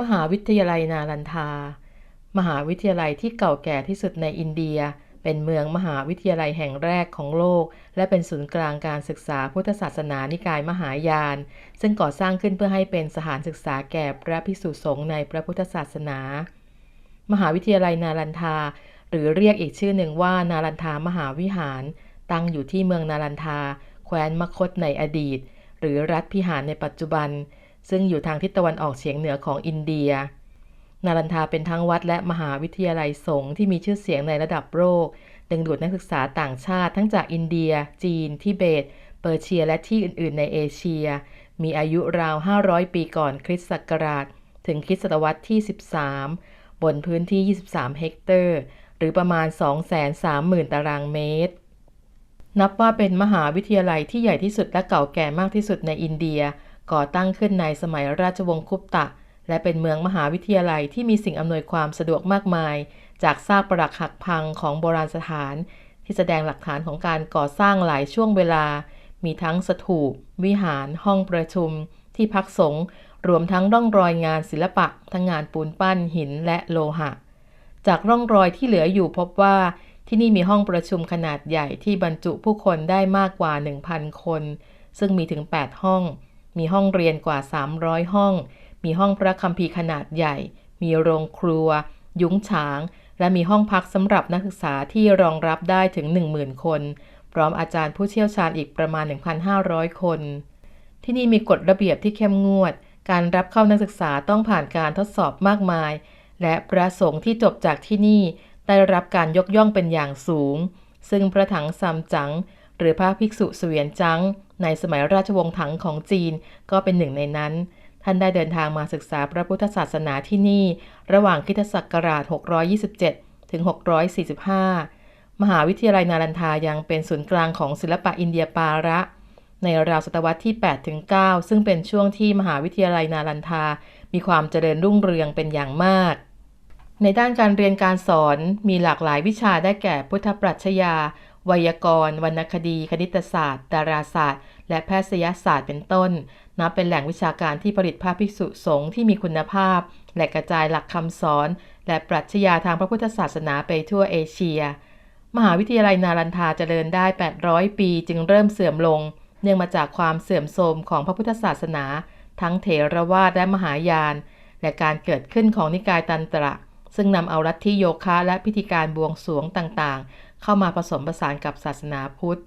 มหาวิทยาลัยนาลันทา มหาวิทยาลัยที่เก่าแก่ที่สุดในอินเดีย เป็นเมืองมหาวิทยาลัยแห่งแรกของโลก และเป็นศูนย์กลางการศึกษาพุทธศาสนานิกายมหายาน ซึ่งก่อสร้างขึ้นเพื่อให้เป็นสถานศึกษาแก่พระภิกษุสงฆ์ในพระพุทธศาสนา มหาวิทยาลัยนาลันทา หรือเรียกอีกชื่อหนึ่งว่านาลันทามหาวิหาร ตั้งอยู่ที่เมืองนาลันทา แคว้นมคตในอดีต หรือรัฐพิหารในปัจจุบัน ซึ่งอยู่ทางทิศตะวันออกเฉียงเหนือของอินเดีย นารันทาเป็นทั้งวัดและมหาวิทยาลัยสงฆ์ที่มีชื่อเสียงในระดับโลก ดึงดูดนักศึกษาต่างชาติทั้งจากอินเดีย จีน ทิเบต เปอร์เซีย และที่อื่น ๆ ในเอเชีย มีอายุราว 500 ปีก่อนคริสต์ศักราช ถึงคริสตศตวรรษที่ 13 บนพื้นที่ 23 เฮกเตอร์ หรือประมาณ 230,000 ตารางเมตรนับว่าเป็นมหาวิทยาลัยที่ใหญ่ที่สุดและเก่าแก่มากที่สุดในอินเดีย ก่อตั้งขึ้นในสมัยราชวงศ์คุปตะ และเป็นเมืองมหาวิทยาลัยที่มีสิ่งอำนวยความสะดวกมากมาย จากซากปรักหักพังของโบราณสถาน ที่แสดงหลักฐานของการก่อสร้างหลายช่วงเวลา มีทั้งสถูป วิหาร ห้องประชุม ที่พักสงฆ์รวมทั้งร่องรอยงานศิลปะ ทั้งงานปูนปั้นหินและโลหะ จากร่องรอยที่เหลืออยู่พบว่าที่นี่มีห้องประชุมขนาดใหญ่ที่บรรจุผู้คนได้มากกว่า 1,000 คน ซึ่งมีถึง 8 ห้อง มีห้องเรียนกว่า 300 ห้อง มีห้องพระคัมภีร์ขนาดใหญ่ มีโรงครัว ยุ้งฉาง และมีห้องพักสำหรับนักศึกษาที่รองรับได้ถึง 10,000 คน พร้อมอาจารย์ผู้เชี่ยวชาญอีกประมาณ 1,500 คน ที่นี่มีกฎระเบียบที่เข้มงวด การรับเข้านักศึกษาต้องผ่านการทดสอบมากมาย และพระสงฆ์ที่จบจากที่นี่ได้รับการยกย่องเป็นอย่างสูง ซึ่งพระถังซัมจั๋งหรือพระภิกษุเสวียนจัง ในสมัยราชวงศ์ถังของจีนก็เป็นหนึ่งในนั้น ท่านได้เดินทางมาศึกษาพระพุทธศาสนาที่นี่ ระหว่างคิตศักราช 627 ถึง 645 มหาวิทยาลัยนารันทายังเป็นศูนย์กลางของศิลปะอินเดียปาระ ในราวศตวรรษที่ 8 ถึง 9 ซึ่งเป็นช่วงที่มหาวิทยาลัยนารันทา มีความเจริญรุ่งเรืองเป็นอย่างมากในด้านการเรียนการสอนมีหลากหลายวิชาได้แก่พุทธปรัชญา ไวยากรณ์ วรรณคดี คณิตศาสตร์ ดาราศาสตร์ และแพทยศาสตร์เป็นต้น นับเป็นแหล่งวิชาการที่ผลิตพระภิกษุสงฆ์ที่มีคุณภาพ และกระจายหลักคำสอน และปรัชญาทางพระพุทธศาสนาไปทั่วเอเชีย มหาวิทยาลัยนารันทาเจริญได้ 800 ปีจึงเริ่มเสื่อมลง เนื่องมาจากความเสื่อมโทรมของพระพุทธศาสนา ทั้งเถรวาทและมหายาน และการเกิดขึ้นของนิกายตันตระ ซึ่งนำเอาลัทธิโยคะและพิธีการบวงสรวงต่างๆ เข้ามาผสมผสานกับศาสนาพุทธ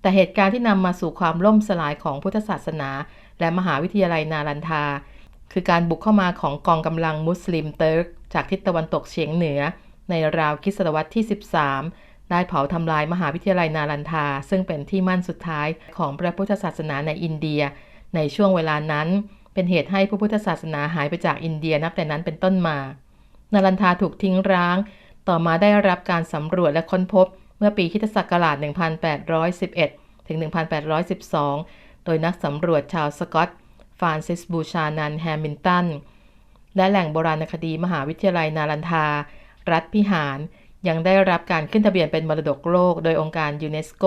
แต่เหตุการณ์ที่นำมาสู่ความล่มสลายของพุทธศาสนา และมหาวิทยาลัยนารันทา คือการบุกเข้ามาของกองกำลังมุสลิมเติร์ก จากทิศตะวันตกเฉียงเหนือ ในราวคิศตวรรษที่ 13 ได้เผาทำลายมหาวิทยาลัยนารันทา ซึ่งเป็นที่มั่นสุดท้ายของพระพุทธศาสนาในอินเดีย ในช่วงเวลานั้น เป็นเหตุให้พระพุทธศาสนาหายไปจากอินเดียนับแต่นั้นเป็นต้นมา นารันทาถูกทิ้งร้าง ต่อมาได้รับการสำรวจและค้นพบ เมื่อปีคิตศักราช 1811 ถึง 1812 โดยนักสำรวจชาวสกอตฟรานซิสบูชานันแฮมิลตัน และแหล่งโบราณคดีมหาวิทยาลัยนารันทา รัฐพิหาร ยังได้รับการขึ้นทะเบียนเป็นมรดกโลก โดยองค์การยูเนสโก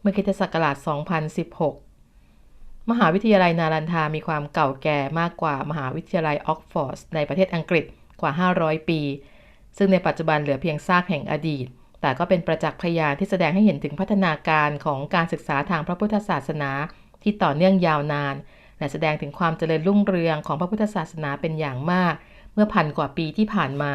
เมื่อคิตศักราช 2016มหาวิทยาลัยนารันทามีความเก่าแก่มากกว่ามหาวิทยาลัยออกฟอร์ดในประเทศอังกฤษ กว่า 500 ปี ซึ่งในปัจจุบันเหลือเพียงซากแห่งอดีต แต่ก็เป็นประจักษ์พยานที่แสดงให้เห็นถึงพัฒนาการของการศึกษาทางพระพุทธศาสนา ที่ต่อเนื่องยาวนาน และแสดงถึงความเจริญรุ่งเรืองของพระพุทธศาสนาเป็นอย่างมาก เมื่อพันกว่าปีที่ผ่านมา